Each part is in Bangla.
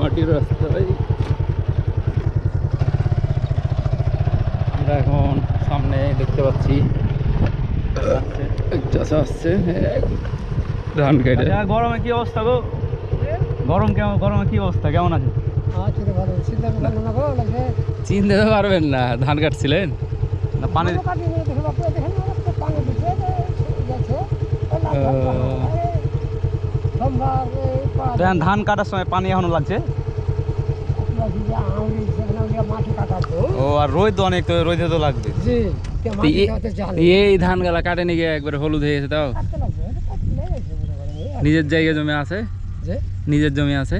মাটির রাস্তায় আমরা এখন সামনে দেখতে পাচ্ছি চাষা আসছে ধান কেটে। আচ্ছা, গরমে কি অবস্থা গো? গরম কেমন গরমে কি অবস্থা কেমন আছে? আচ্ছা চিন্তা পারবেন না ধান কাটছিলেন? না পানি পানি কাটি নিয়ে দেখো বাপরে দেখেন না তো পানি দিছে যাচ্ছে সোমবার এই পাঁচ দেখেন ধান কাটার সময় পানি এখনও লাগছে। ও আর রোদ তো অনেক তো রোদে তো লাগবে। এই ধান গালা কাটে নিয়ে একবার হলুদ হয়ে গেছে তাও? নিজের জায়গায় জমি আছে? নিজের জমি আছে?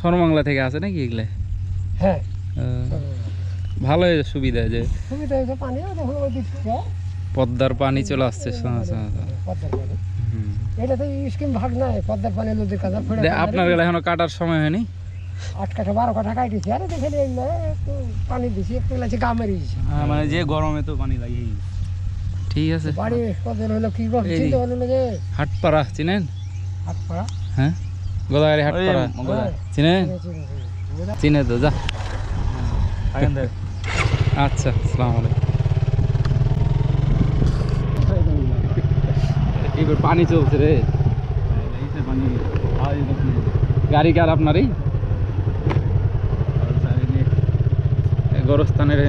সরমাংলা থেকে আছে নাকি এগুলো হ্যাঁ। ভালো সুবিধা যে সুবিধা পানি পদ্মার পানি চলে আসছে আপনার গেলে এখনও কাটার সময় হয়নি? আট কাঠা বারো কাঠা কাটিছি আরে দেখে পানি দিছি একটু লাগছে হ্যাঁ মানে যে গরমে তো পানি লাগে ঠিক আছে। বাড়ি কদিন হলো কি হলো যে? হাটপাড়া চিনেন? হ্যাঁ? গোদাগাড়ি হাটপাড়া। চিনেন? চিনে তো যা। আচ্ছা আসসালামু আলাইকুম। এবার পানি চলছে রে। গাড়ি কার আপনারই গোরস্থানের